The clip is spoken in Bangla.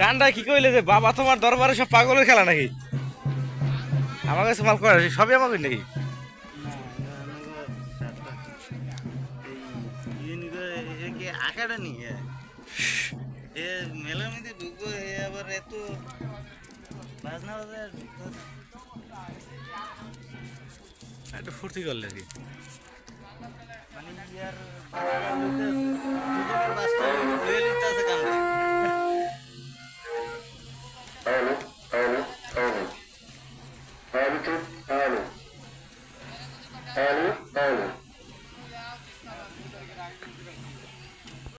গানটা কি কইলে যে, বাবা তোমার দরবারে সব পাগলের খেলা নাকি? আমার কাছে মাল করে সবই আমাকে নাকি? আঁকাটা নিয়ে এ মেলার মধ্যে ঢুকবো আবার এত বাজনা হবে একটু ফুর্তি করলে কি? মানে ইয়ার Alif Alif